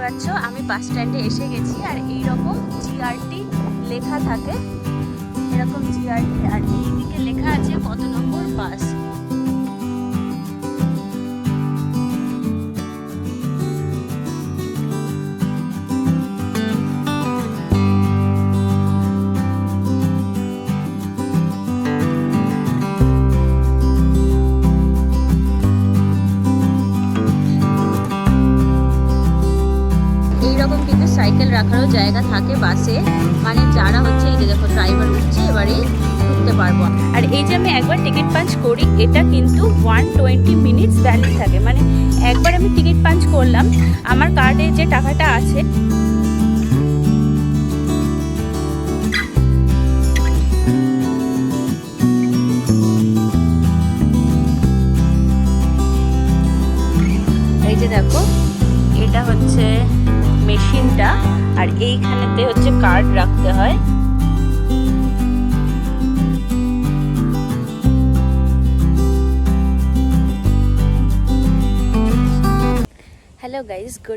পাচ্ছ, আমি বাস স্ট্যান্ডে এসে গেছি আর এই রকম জিআরটি লেখা থাকে। এরকম জিআরটি আর এইদিকে লেখা আছে কত নম্বর বাস সাইকেল রাখারও জায়গা থাকে বাসে। মানে যারা হচ্ছে এই যে দেখো ড্রাইভার উঠছে, এবারে ঢুকতে পারব। আর এই যে আমি একবার টিকিট পাঞ্চ করি, এটা কিন্তু ওয়ান টোয়েন্টি মিনিটস ভ্যালিড থাকে। মানে একবার আমি টিকিট পাঞ্চ করলাম, আমার কার্ডে যে টাকাটা আছে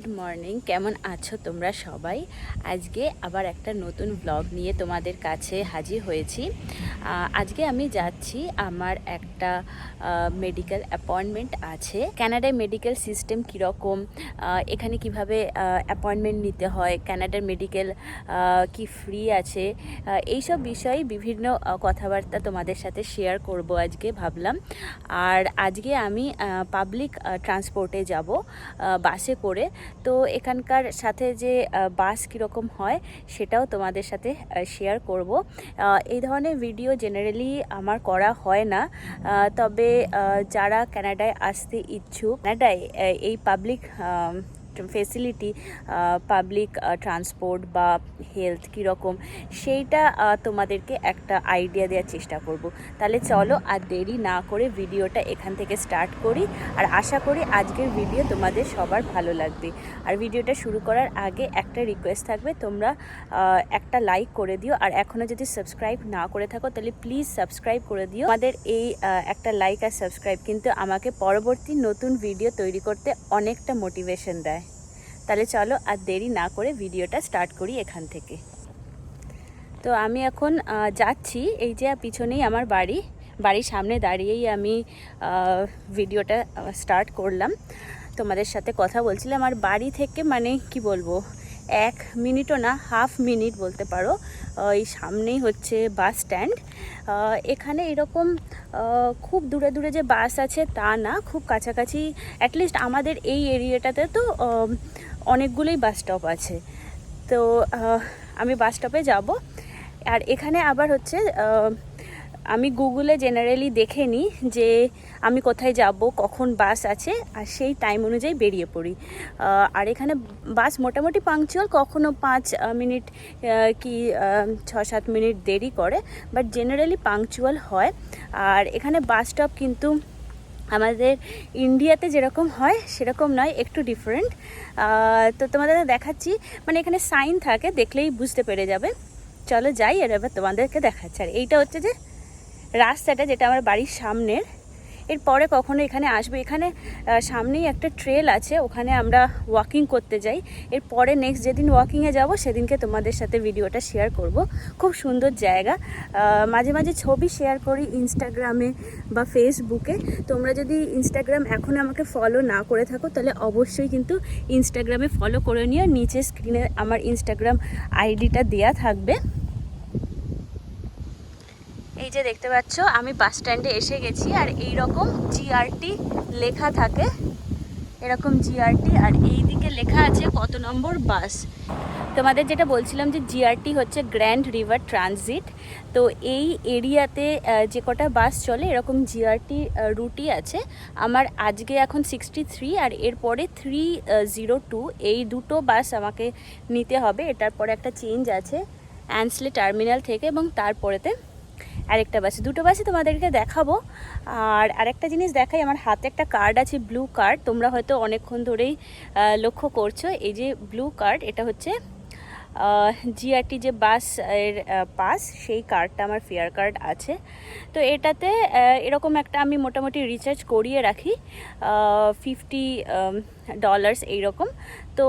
গুড মর্নিং কেমন আছো তোমরা সবাই? আজকে আবার একটা নতুন ব্লগ নিয়ে তোমাদের কাছে হাজির হয়েছি। আজকে আমি যাচ্ছি, আমার একটা মেডিকেল অ্যাপয়েন্টমেন্ট আছে। ক্যানাডায় মেডিকেল সিস্টেম কীরকম এখানে কীভাবে অ্যাপয়েন্টমেন্ট নিতে হয় কানাডার মেডিকেল কি ফ্রি আছে এইসব বিষয়ে বিভিন্ন কথাবার্তা তোমাদের সাথে শেয়ার করব আজকে, ভাবলাম। আর আজকে আমি পাবলিক ট্রান্সপোর্টে যাব বাসে করে। তো এখানকার সাথে যে বাস কীরকম হয় সেটাও তোমাদের সাথে শেয়ার করব। এই ধরনের ভিডিও জেনারেলি আমার করা হয় না। তবে যারা কানাডায় আসতে ইচ্ছুক কানাডায় এই পাবলিক ফেসিলিটি পাবলিক ট্রান্সপোর্ট বা হেলথ কীরকম, সেইটা তোমাদেরকে একটা আইডিয়া দেওয়ার চেষ্টা করব। তাহলে চলো আর দেরি না করে ভিডিওটা এখান থেকে স্টার্ট করি আর আশা করি আজকের ভিডিও তোমাদের সবার ভালো লাগবে। আর ভিডিওটা শুরু করার আগে একটা রিকোয়েস্ট থাকবে, তোমরা একটা লাইক করে দিও আর এখনও যদি সাবস্ক্রাইব না করে থাকো তাহলে প্লিজ সাবস্ক্রাইব করে দিও। আমাদের এই একটা লাইক আর সাবস্ক্রাইব কিন্তু আমাকে পরবর্তী নতুন ভিডিও তৈরি করতে অনেকটা মোটিভেশন দেয়। তাহলে চলো আর দেরি না করে ভিডিওটা স্টার্ট করি এখান থেকে। তো আমি এখন যাচ্ছি। এই যে পিছনেই আমার বাড়ি, বাড়ির সামনে দাঁড়িয়েই আমি ভিডিওটা স্টার্ট করলাম। তোমাদের সাথে কথা বলছিলাম। আর বাড়ি থেকে মানে কি বলব? এক মিনিটও না, হাফ মিনিট বলতে পারো এই সামনেই হচ্ছে বাস স্ট্যান্ড। এখানে এরকম খুব দূরে দূরে যে বাস আছে তা না, খুব কাছাকাছি অ্যাটলিস্ট আমাদের এই এরিয়াটাতে তো অনেকগুলোই বাস স্টপ আছে। তো আমি বাস স্টপে যাব। আর এখানে আবার হচ্ছে আমি গুগলে জেনারেলি দেখে নিই যে আমি কোথায় যাব, কখন বাস আছে, আর সেই টাইম অনুযায়ী বেরিয়ে পড়ি। আর এখানে বাস মোটামুটি পাংচুয়াল কখনো পাঁচ মিনিট কি ছ সাত মিনিট দেরি করে বাট জেনারেলি পাংচুয়াল হয়। আর এখানে বাস স্টপ কিন্তু আমাদের ইন্ডিয়াতে যেরকম হয়, সেরকম নয়, একটু ডিফারেন্ট তো তোমাদের দেখাচ্ছি। মানে এখানে সাইন থাকে, দেখলেই বুঝতে পেরে যাবে। চলো যাই আর এবার তোমাদেরকে দেখাচ্ছি। আর এইটা হচ্ছে যে রাস্তাটা যেটা আমার বাড়ির সামনের। এরপরে কখনো এখানে আসবে। এখানে সামনেই একটা ট্রেল আছে। ওখানে আমরা ওয়াকিং করতে যাই। এরপরে নেক্সট যেদিন ওয়াকিংয়ে যাব, সেদিনকে তোমাদের সাথে ভিডিওটা শেয়ার করব। খুব সুন্দর জায়গা। মাঝে মাঝে ছবি শেয়ার করি ইনস্টাগ্রামে বা ফেসবুকে তোমরা যদি ইনস্টাগ্রাম এখন আমাকে ফলো না করে থাকো, তাহলে অবশ্যই কিন্তু ইনস্টাগ্রামে ফলো করে নিও। নিচে স্ক্রিনে আমার ইনস্টাগ্রাম আইডিটা দেয়া থাকবে। যে দেখতে পাচ্ছ, আমি বাস স্ট্যান্ডে এসে গেছি আর এই রকম জিআরটি লেখা থাকে। এরকম জিআরটি আর এই দিকে লেখা আছে কত নম্বর বাস। তোমাদের যেটা বলছিলাম যে জিআরটি হচ্ছে গ্র্যান্ড রিভার ট্রানজিট তো এই এরিয়াতে যে কটা বাস চলে, এরকম জিআরটি রুটই আছে। আমার আজকে এখন সিক্সটি থ্রি আর এরপরে থ্রি জিরো টু এই দুটো বাস আমাকে নিতে হবে। এটার পরে একটা চেঞ্জ আছে অ্যান্সলে টার্মিনাল থেকে এবং তারপরেতে আরেকটা বাস, দুটো বাসই তোমাদেরকে দেখাবো। আর আরেকটা জিনিস দেখাই, আমার হাতে একটা কার্ড আছে ব্লু কার্ড তোমরা হয়তো অনেকক্ষণ ধরেই লক্ষ্য করছ। এই যে ব্লু কার্ড এটা হচ্ছে জিআরটি যে বাসের পাস সেই কার্ডটা আমার ফেয়ার কার্ড আছে। তো এটাতে এরকম একটা আমি মোটামুটি রিচার্জ করিয়ে রাখি ফিফটি ডলার্স এইরকম। তো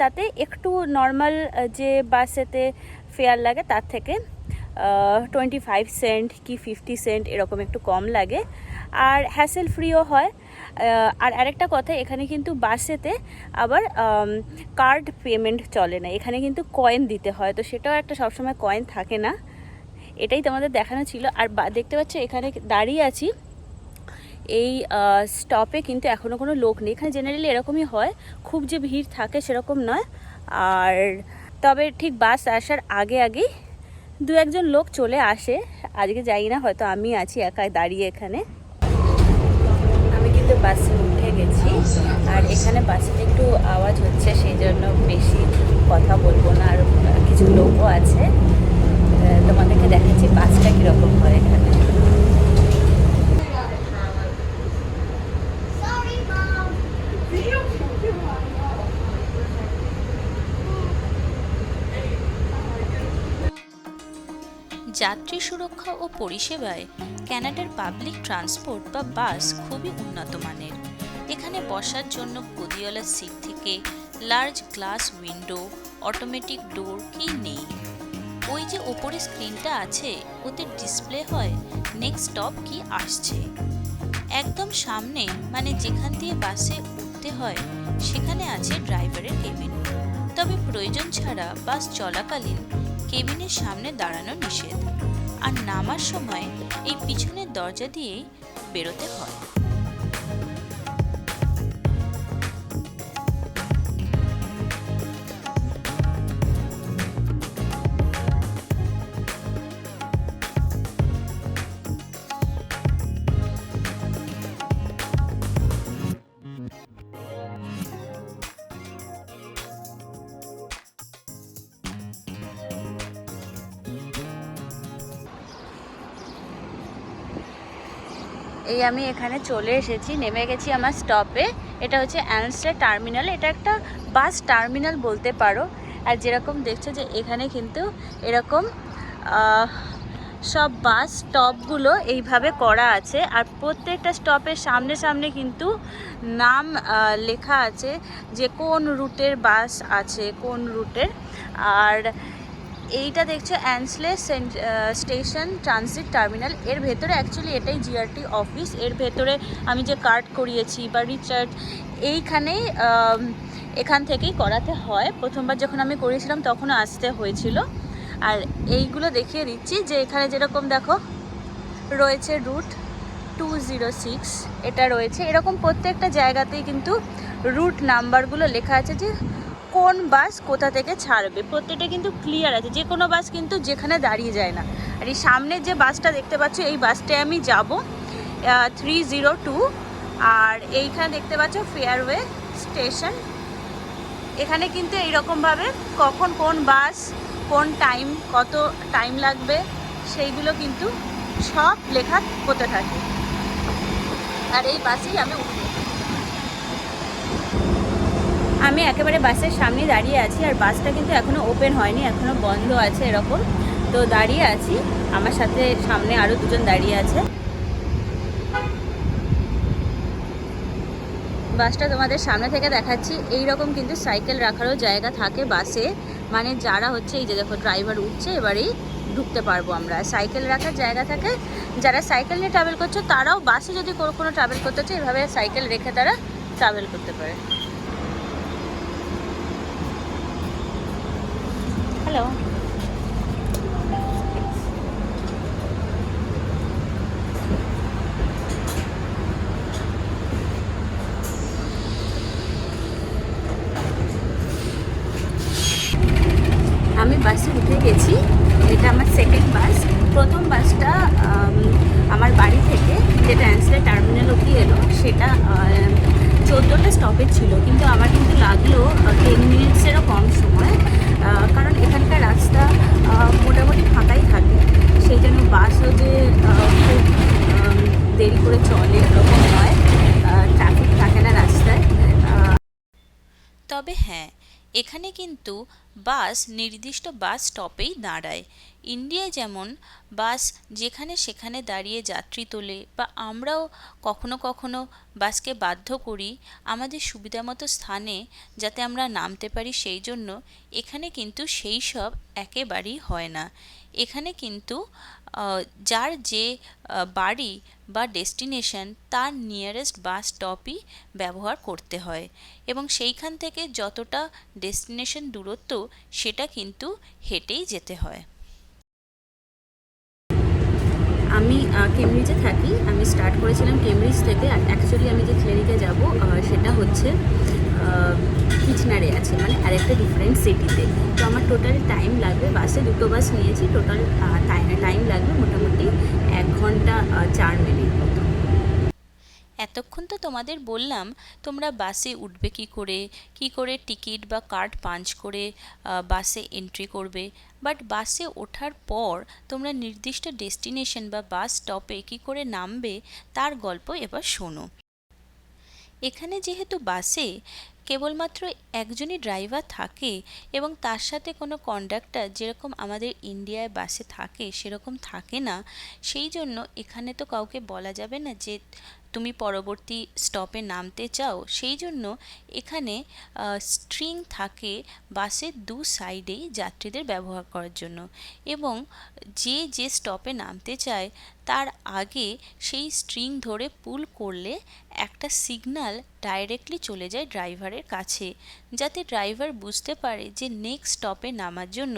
তাতে একটু নর্মাল যে বাসেতে ফেয়ার লাগে, তার থেকে টোয়েন্টি ফাইভ সেন্ট কি ফিফটি সেন্ট এরকম একটু কম লাগে। আর হ্যাসেল ফ্রিও হয়। আর আরেকটা কথা, এখানে কিন্তু বাসেতে আবার কার্ড পেমেন্ট চলে না। এখানে কিন্তু কয়েন দিতে হয়। তো সেটাও একটা সবসময় কয়েন থাকে না। এটাই তোমাদের দেখানো ছিল। আর দেখতে পাচ্ছ, এখানে দাঁড়িয়ে আছি। এই স্টপে কিন্তু এখনও কোনো লোক নেই। এখানে জেনারেলি এরকমই হয়। খুব যে ভিড় থাকে সেরকম নয়। আর, তবে ঠিক বাস আসার আগে আগেই দু একজন লোক চলে আসে। আজকে যাই না, হয়তো আমি আছি একাই দাঁড়িয়ে এখানে। আমি কিন্তু বাসে উঠে গেছি, আর এখানে বাসে একটু আওয়াজ হচ্ছে সেই জন্য বেশি কথা বলব না, আর কিছু লোকও আছে। তোমাদেরকে দেখাচ্ছি বাসটা কীরকম হয় এখানে। যাত্রী সুরক্ষা ও পরিষেবায় ক্যানাডার পাবলিক ট্রান্সপোর্ট বা বাস খুবই উন্নত মানের। এখানে বসার জন্য গদিওয়ালা সিট থেকে large glass window, automatic door কি নেই। ওই যে ওপরে স্ক্রিনটা আছে, ওতে ডিসপ্লে হয়, নেক্সট স্টপ কি আসছে। একদম সামনে মানে যেখান দিয়ে বাসে উঠতে হয়, সেখানে আছে ড্রাইভারের কেবিন। তবে প্রয়োজন ছাড়া বাস চলাকালীন কেবিনের সামনে দাঁড়ানো নিষেধ। আর নামার সময় এই পিছনের দরজা দিয়েই বেরোতে হয়। আমি এখানে চলে এসেছি, নেমে গেছি আমার স্টপে এটা হচ্ছে অ্যানস্টার টার্মিনাল এটা একটা বাস টার্মিনাল বলতে পারো। আর যেরকম দেখছ যে এখানে কিন্তু এরকম সব বাস স্টপগুলো এইভাবে করা আছে। আর প্রত্যেকটা স্টপের সামনে সামনে কিন্তু নাম লেখা আছে যে কোন রুটের বাস আছে, কোন রুটের আর এইটা দেখছ অ্যান্সলে স্টেশন ট্রানজিট টার্মিনাল এর ভেতরে অ্যাকচুয়ালি এটাই জিআরটি অফিস এর ভেতরে আমি যে কার্ড করিয়েছি বা রিচার্জ এইখানেই এখান থেকেই করাতে হয়। প্রথমবার যখন আমি করিয়েছিলাম, তখনও আসতে হয়েছিল। আর এইগুলো দেখিয়ে দিচ্ছি যে এখানে যেরকম দেখো, রয়েছে রুট টু জিরো সিক্স এটা রয়েছে। এরকম প্রত্যেকটা জায়গাতেই কিন্তু রুট নাম্বারগুলো লেখা আছে যে কোন বাস কোথা থেকে ছাড়বে? প্রত্যেকটা কিন্তু ক্লিয়ার আছে। যে কোনো বাস কিন্তু যেখানে দাঁড়িয়ে যায় না। আর এই সামনের যে বাসটা দেখতে পাচ্ছ, এই বাসটায় আমি যাব থ্রি জিরো টু আর এইখানে দেখতে পাচ্ছ ফেয়ারওয়ে স্টেশন এখানে কিন্তু এইরকমভাবে কখন কোন বাস, কোন টাইম কত টাইম লাগবে, সেইগুলো কিন্তু সব লেখা হতে থাকে। আর এই বাসেই আমি উঠবো। আমি একেবারে বাসের সামনে দাঁড়িয়ে আছি আর বাসটা কিন্তু এখনও ওপেন হয়নি এখনও বন্ধ আছে এরকম। তো দাঁড়িয়ে আছি, আমার সাথে সামনে আরও দুজন দাঁড়িয়ে আছে। বাসটা তোমাদের সামনে থেকে দেখাচ্ছি এই রকম কিন্তু সাইকেল রাখারও জায়গা থাকে বাসে। মানে যারা হচ্ছে, এই যে দেখো ড্রাইভার উঠছে, এবারেই ঢুকতে পারব আমরা। সাইকেল রাখার জায়গা থাকে। যারা সাইকেল নিয়ে ট্রাভেল করছ, তারাও বাসে যদি কোনো কোনো ট্রাভেল করতে চায়, এভাবে সাইকেল রেখে তারা ট্রাভেল করতে পারে। হ্যালো আমি বাসে উঠে গেছি। এটা আমার সেকেন্ড বাস প্রথম বাসটা আমার বাড়ি থেকে যেটা অ্যান্সলে টার্মিনাল অব্দি এলো, সেটা চোদ্দোটা স্টপেজ ছিল। কিন্তু আমার কিন্তু লাগল টেন মিনিটসেরও কম সময়। কারণ এখানকার রাস্তা মোটামুটি ফাঁকাই থাকে। সেই জন্য বাসও যে খুব দেরি করে চলে এরকম নয়। ট্রাফিক থাকে না রাস্তায়। তবে হ্যাঁ এখানে কিন্তু বাস নির্দিষ্ট বাস স্টপেই দাঁড়ায়। ইন্ডিয়ায় যেমন বাস যেখানে সেখানে দাঁড়িয়ে যাত্রী তোলে বা আমরাও কখনো কখনো বাসকে বাধ্য করি আমাদের সুবিধামতো স্থানে যাতে আমরা নামতে পারি সেই জন্য, এখানে কিন্তু সেই সব একেবারেই হয় না। এখানে কিন্তু যার যে বাড়ি বা ডেস্টিনেশন তার নিয়ারেস্ট বাস স্টপই ব্যবহার করতে হয়। এবং সেইখান থেকে যতটা ডেস্টিনেশন দূরত্ব, সেটা কিন্তু হেঁটেই যেতে হয়। আমি কেমব্রিজে থাকি। আমি স্টার্ট করেছিলাম কেমব্রিজ থেকে। অ্যাকচুয়ালি আমি যে ক্লিনিকে যাব সেটা হচ্ছে কিচনারে আছে মানে আরেকটা ডিফারেন্ট সিটিতে তো আমার টোটাল টাইম লাগবে, বাসে দুটো বাস নিয়েছি টোটাল টাইম লাগবে মোটামুটি এক ঘণ্টা চার মিনিট মতো। এতক্ষণ তো তোমাদের বললাম, তোমরা বাসে উঠবে কি করে কি করে টিকিট বা কার্ড পাঞ্চ করে বাসে এন্ট্রি করবে। বাট বাসে ওঠার পর তোমরা নির্দিষ্ট ডেস্টিনেশন বা বাস স্টপে কি করে নামবে, তার গল্প এবার শোনো। এখানে যেহেতু বাসে কেবলমাত্র একজনই ড্রাইভার থাকে এবং তার সাথে কোনো কন্ডাক্টর যেরকম আমাদের ইন্ডিয়ায় বাসে থাকে সেরকম থাকে না। সেই জন্য এখানে তো কাউকে বলা যাবে না যে তুমি পরবর্তী স্টপে নামতে চাও, সেই জন্য এখানে স্ট্রিং থাকে বাসের দু সাইডেই যাত্রীদের ব্যবহার করার জন্য। এবং যে যে স্টপে নামতে চায়, তার আগে সেই স্ট্রিং ধরে পুল করলে একটা সিগন্যাল ডাইরেক্টলি চলে যায় ড্রাইভারের কাছে, যাতে ড্রাইভার বুঝতে পারে যে নেক্সট স্টপে নামার জন্য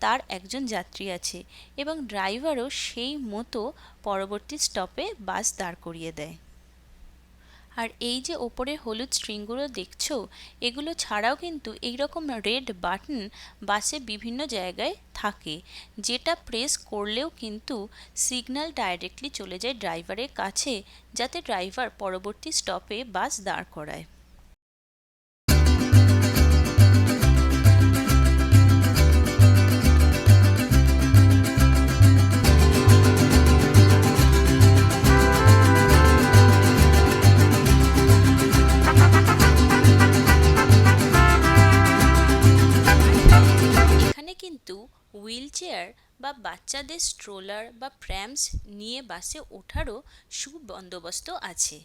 তার একজন যাত্রী আছে এবং ড্রাইভারও সেই মতো পরবর্তী স্টপে বাস দাঁড় করিয়ে দেয়। আর এই যে ওপরে হলুদ স্ট্রিংগুলো দেখছ, এগুলো ছাড়াও কিন্তু এইরকম রেড বাটন বাসে বিভিন্ন জায়গায় থাকে, যেটা প্রেস করলেও কিন্তু সিগন্যাল ডাইরেক্টলি চলে যায় ড্রাইভারের কাছে, যাতে ড্রাইভার পরবর্তী স্টপে বাস দাঁড় করায়। এখানে কিন্তু হুইল চেয়ার বা বাচ্চাদের স্ট্রোলার বা প্র্যামস নিয়ে বাসে ওঠারও সুবন্দোবস্ত আছে।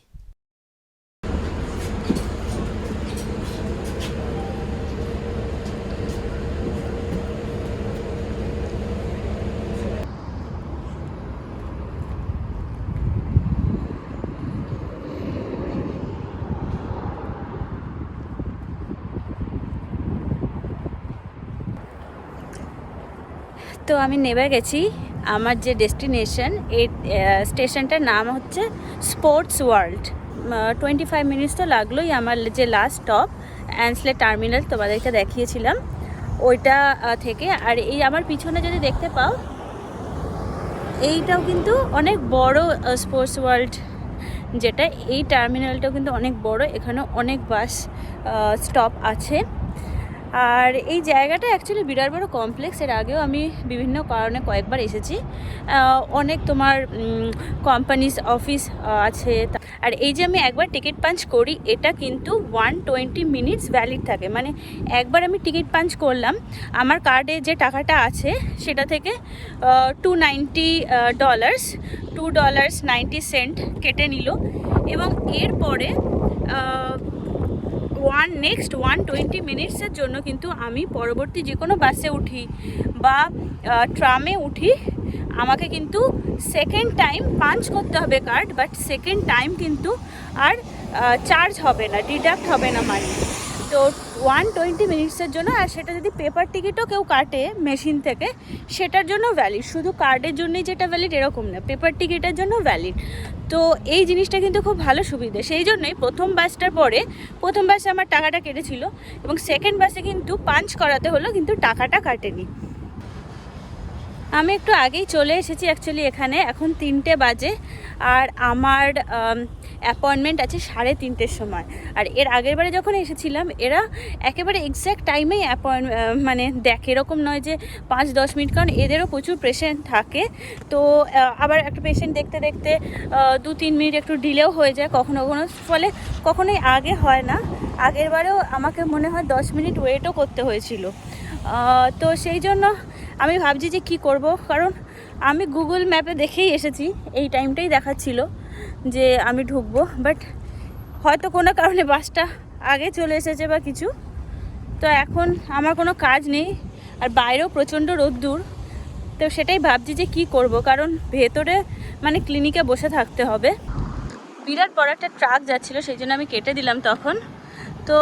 তো আমি নেমে গেছি আমার যে ডেস্টিনেশন, এই স্টেশনটার নাম হচ্ছে sports world. Twenty five minutes তো লাগলোই আমার যে লাস্ট স্টপ অ্যান্সলে টার্মিনাল তোমাদেরকে দেখিয়েছিলাম। ওইটা থেকে, আর এই আমার পিছনে যদি দেখতে পাও, এইটাও কিন্তু অনেক বড় স্পোর্টস ওয়ার্ল্ড যেটা। এই টার্মিনালটাও কিন্তু অনেক বড় এখানে অনেক বাস স্টপ আছে। আর এই জায়গাটা অ্যাকচুয়ালি বিরাট বড় কমপ্লেক্স এর আগেও আমি বিভিন্ন কারণে কয়েকবার এসেছি। অনেক তোমার কোম্পানিস অফিস আছে। আর এই যে আমি একবার টিকিট পাঞ্চ করি, এটা কিন্তু ওয়ান টোয়েন্টি মিনিটস ভ্যালিড থাকে। মানে একবার আমি টিকিট পাঞ্চ করলাম, আমার কার্ডে যে টাকাটা আছে, সেটা থেকে two ninety dollars two dollars ninety cent কেটে নিল। এবং এরপরে ওয়ান নেক্সট ওয়ান টোয়েন্টি মিনিটসের জন্য কিন্তু আমি পরবর্তী যে কোনো বাসে উঠি বা ট্রামে উঠি, আমাকে কিন্তু সেকেন্ড টাইম পাঞ্চ করতে হবে কার্ড বাট সেকেন্ড টাইম কিন্তু আর চার্জ হবে না ডিডাক্ট হবে না মানি তো ওয়ান টোয়েন্টি মিনিটসের জন্য, আর সেটা যদি পেপার টিকিটও কেউ কাটে মেশিন থেকে, সেটার জন্য ভ্যালিড শুধু কার্ডের জন্যই যেটা ভ্যালিড এরকম না। পেপার টিকিটের জন্য ভ্যালিড তো এই জিনিসটা কিন্তু খুব ভালো সুবিধে। সেই জন্যই প্রথম বাসটার পরে, প্রথম বাসে আমার টাকাটা কেটেছিল, এবং সেকেন্ড বাসে কিন্তু পাঞ্চ করাতে হলো, কিন্তু টাকাটা কাটেনি। আমি একটু আগেই চলে এসেছি অ্যাকচুয়ালি এখানে। এখন তিনটে বাজে, আর আমার অ্যাপয়েন্টমেন্ট আছে সাড়ে তিনটের সময়। আর এর আগের বারে যখন এসেছিলাম, এরা একেবারে এক্স্যাক্ট টাইমেই অ্যাপয়েন্ট মানে দেখে। এরকম নয় যে পাঁচ, দশ মিনিট, কারণ এদেরও প্রচুর পেশেন্ট থাকে। তো আবার একটা পেশেন্ট দেখতে দেখতে দু, তিন মিনিট একটু ডিলেও হয়ে যায় কখনো কখনো। ফলে কখনোই আগে হয় না। আগের বারেও আমাকে মনে হয় দশ মিনিট ওয়েটও করতে হয়েছিল। তো সেই জন্য আমি ভাবছি যে কি করব? কারণ আমি গুগল ম্যাপে দেখেই এসেছি। এই টাইমটাই দেখাচ্ছিল। যে আমি ঢুকবো বাট হয়তো কোনো কারণে বাসটা আগে চলে এসেছে বা কিছু। তো এখন আমার কোনো কাজ নেই, আর বাইরেও প্রচণ্ড রোদ্দুর তো সেটাই ভাবছি যে কি করব, কারণ ভেতরে মানে ক্লিনিকে বসে থাকতে হবে। বিরাট বড় একটা ট্রাক যাচ্ছিল, সেই জন্য আমি কেটে দিলাম তখন। তো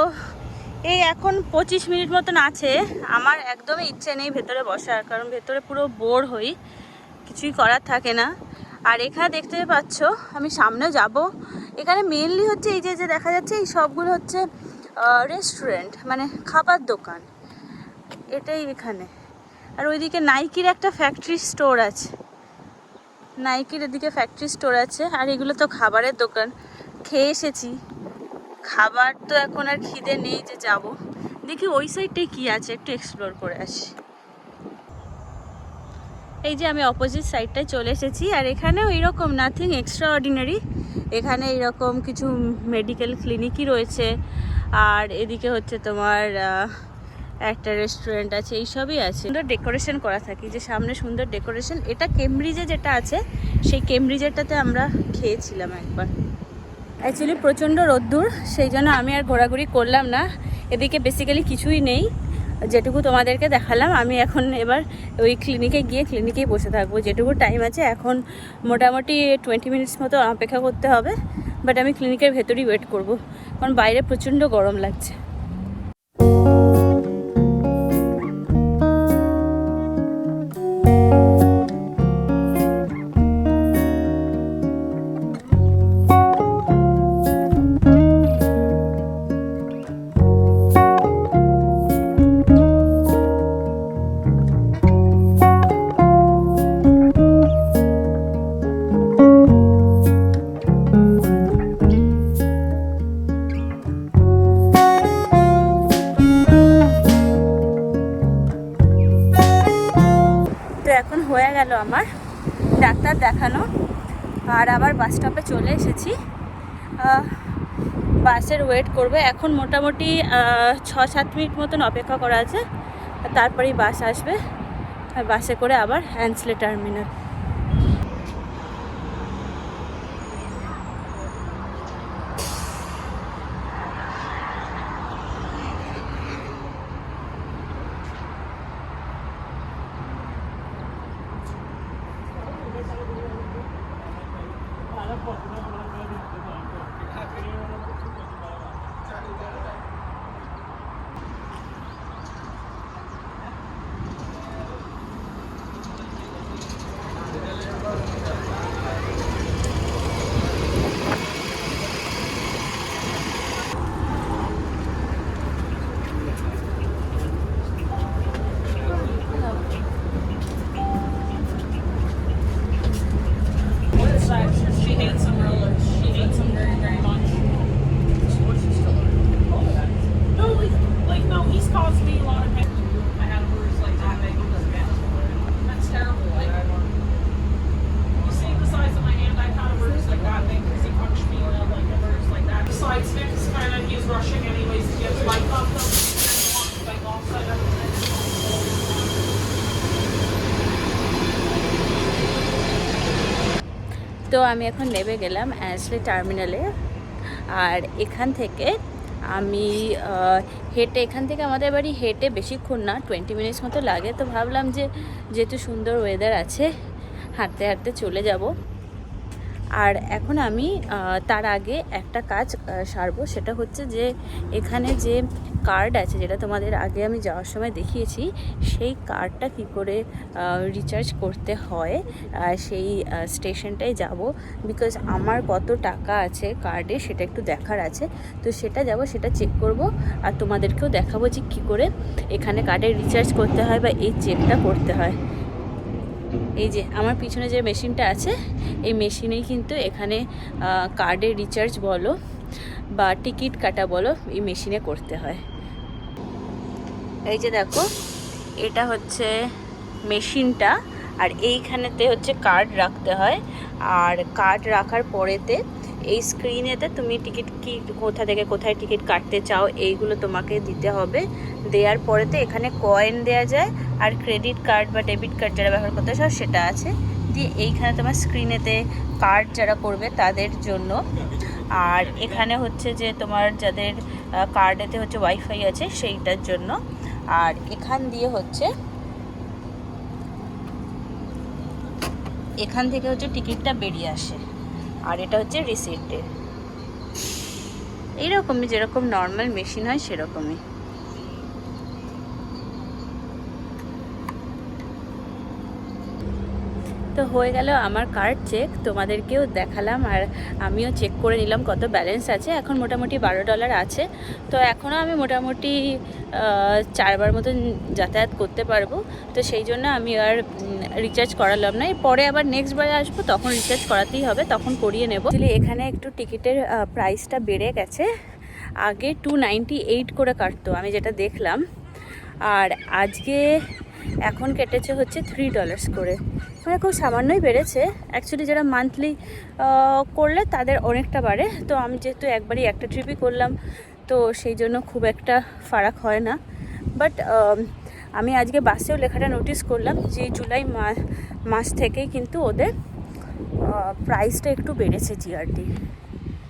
এই এখন পঁচিশ মিনিট মতন আছে, আমার একদমই ইচ্ছে নেই ভেতরে বসার, কারণ ভেতরে পুরো বোর হই। কিছুই করার থাকে না। আর এখানে দেখতে পাচ্ছ, আমি সামনেও যাব। এখানে মেনলি হচ্ছে এই যে যে দেখা যাচ্ছে, এই সবগুলো হচ্ছে রেস্টুরেন্ট মানে খাবার দোকান। এটাই এখানে। আর ওইদিকে নাইকির একটা ফ্যাক্টরি স্টোর আছে। নাইকির এদিকে ফ্যাক্টরি স্টোর আছে, আর এগুলো তো খাবারের দোকান। খেয়ে এসেছি। খাবার তো এখন আর খিদে নেই যে যাব। দেখি ওই সাইডটাই কী আছে, একটু এক্সপ্লোর করে আসি। এই যে আমি অপোজিট সাইডটায় চলে এসেছি, আর এখানেও এরকম নাথিং এক্সট্রা অর্ডিনারি এখানে এরকম কিছু মেডিকেল ক্লিনিকই রয়েছে, আর এদিকে হচ্ছে তোমার একটা রেস্টুরেন্ট আছে, এইসবই আছে। সুন্দর ডেকোরেশন করা থাকি যে সামনে সুন্দর ডেকোরেশন এটা কেমব্রিজে যেটা আছে, সেই কেমব্রিজেরটাতে আমরা খেয়েছিলাম একবার। অ্যাকচুয়ালি প্রচণ্ড রোদ্দুর, সেই জন্য আমি আর ঘোরাঘুরি করলাম না। এদিকে বেসিক্যালি কিছুই নেই। যেটুকু তোমাদেরকে দেখালাম, আমি এখন এবার ওই ক্লিনিকে গিয়ে ক্লিনিকেই বসে থাকব। যেটুকু টাইম আছে, এখন মোটামুটি টোয়েন্টি মিনিটস মতো অপেক্ষা করতে হবে বাট আমি ক্লিনিকের ভেতরেই ওয়েট করব, কারণ বাইরে প্রচণ্ড গরম লাগছে। বাসের ওয়েট করবে। এখন মোটামুটি ছ সাত মিনিট মতন অপেক্ষা করা আছে। তারপরেই বাস আসবে। বাসে করে আবার হ্যান্সলে টার্মিনাল তো আমি এখন নেমে গেলাম অ্যাসলে টার্মিনালে। আর এখান থেকে আমি হেঁটে, এখান থেকে আমাদের বাড়ি হেঁটে বেশিক্ষণ না টোয়েন্টি মিনিটস মতো লাগে। তো ভাবলাম যে, যেহেতু সুন্দর ওয়েদার আছে, হাঁটতে হাঁটতে চলে যাব। আর এখন আমি তার আগে একটা কাজ সারবো। সেটা হচ্ছে যে, এখানে যে কার্ড আছে, যেটা তোমাদের আগে আমি যাওয়ার সময় দেখিয়েছি, সেই কার্ডটা কি করে রিচার্জ করতে হয় সেই স্টেশনটায় যাব। বিকজ আমার কত টাকা আছে কার্ডে সেটা একটু দেখার আছে। তো সেটা যাব, সেটা চেক করব, আর তোমাদেরকেও দেখাবো যে কী করে এখানে কার্ডে রিচার্জ করতে হয় বা এই চেকটা করতে হয়। এই যে আমার পিছনে যে মেশিনটা আছে, এই মেশিনেই কিন্তু এখানে কার্ডে রিচার্জ বলো বা টিকিট কাটা বলো, এই মেশিনে করতে হয়। এই যে দেখো, এটা হচ্ছে মেশিনটা, আর এইখানেতে হচ্ছে কার্ড রাখতে হয়। আর কার্ড রাখার পরেতে এই স্ক্রিনেতে তুমি টিকিট কি, কোথা থেকে কোথায় টিকিট কাটতে চাও, এইগুলো তোমাকে দিতে হবে। দেওয়ার পরেতে এখানে কয়েন দেওয়া যায়, আর ক্রেডিট কার্ড বা ডেবিট কার্ড যারা ব্যবহার করতে চাও সেটা আছে। দিয়ে এইখানে তোমার স্ক্রিনেতে কার্ড যারা করবে তাদের জন্য। আর এখানে হচ্ছে যে তোমার যাদের কার্ডেতে হচ্ছে ওয়াইফাই আছে সেইটার জন্য। আর এখান দিয়ে হচ্ছে, এখান থেকে হচ্ছে টিকিটটা বেরিয়ে আসে। আর এটা হচ্ছে রিসিপ্টের এইরকমই যেরকম নর্মাল মেশিন হয় সেরকমই। তো হয়ে গেল আমার কার্ড চেক তোমাদেরকেও দেখালাম আর আমিও চেক করে নিলাম কত ব্যালেন্স আছে। এখন মোটামুটি বারো ডলার আছে। তো এখনও আমি মোটামুটি চারবার মতন যাতায়াত করতে পারব। তো সেই জন্য আমি আর রিচার্জ করালাম না। পরে আবার নেক্সট বারে আসব, তখন রিচার্জ করাতেই হবে, তখন করিয়ে নেব। এখানে একটু টিকিটের প্রাইসটা বেড়ে গেছে। আগে টু এইট করে কাটতো, আমি যেটা দেখলাম। আর আজকে এখন কেটেছে হচ্ছে থ্রি ডলার্স করে। মানে খুব সামান্যই বেড়েছে। অ্যাকচুয়ালি যারা মান্থলি করলে তাদের অনেকটা বাড়ে। তো আমি যেহেতু একবারই একটা ট্রিপই করলাম, তো সেই জন্য খুব একটা ফারাক হয় না। বাট আমি আজকে বাসেও লেখাটা নোটিস করলাম যে জুলাই মাস থেকেই কিন্তু ওদের প্রাইসটা একটু বেড়েছে জিআরটি